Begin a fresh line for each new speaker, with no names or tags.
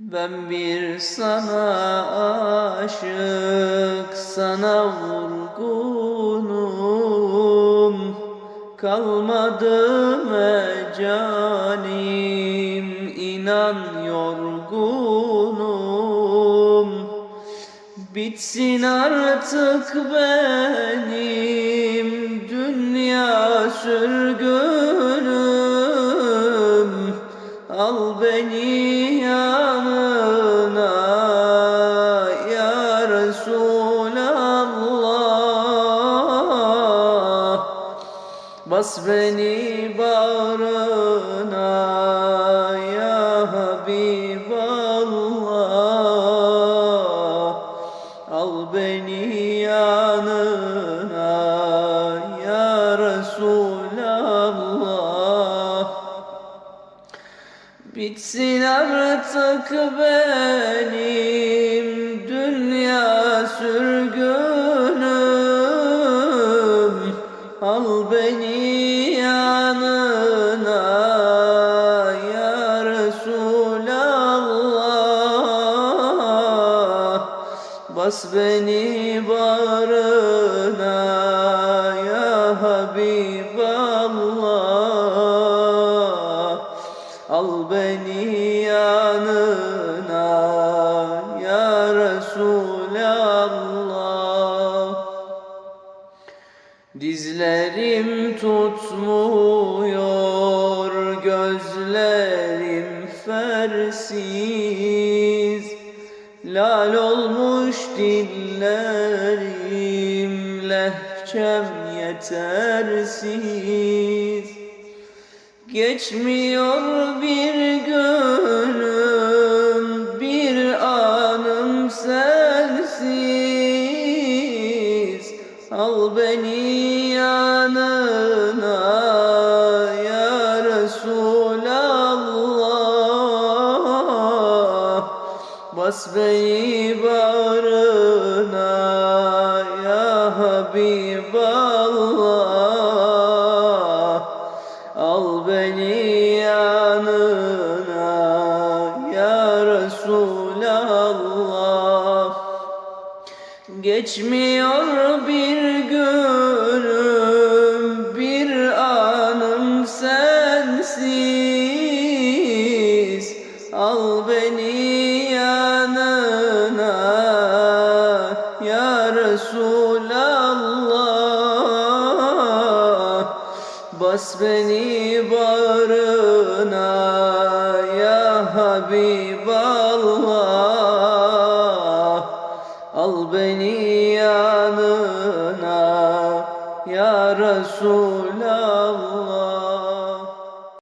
Ben bir sana aşık, sana vurgunum. Kalmadı mecalim, inan yorgunum. Bitsin artık benim dünya sürgünüm beni yanına ya Resulallah. Bas beni bağrına Bitsin artık benim dünya sürgünüm. Al beni yanına ya Resulallah. Bas beni bağrına ya Habiballah Al beni yanına ya Resulallah. Dizlerim tutmuyor gözlerim fersiz. Lal olmuş dillerim lehçem yetersiz Geçmiyor bir günüm, bir anım sensiz. Al beni yanına ya Resulallah. Bas beni bağrına Resulallah Geçmiyor bir günüm bir anım sensiz. Al beni yanına ya Resulallah. Bas beni bağrına Habiballah Al beni yanına ya Resulallah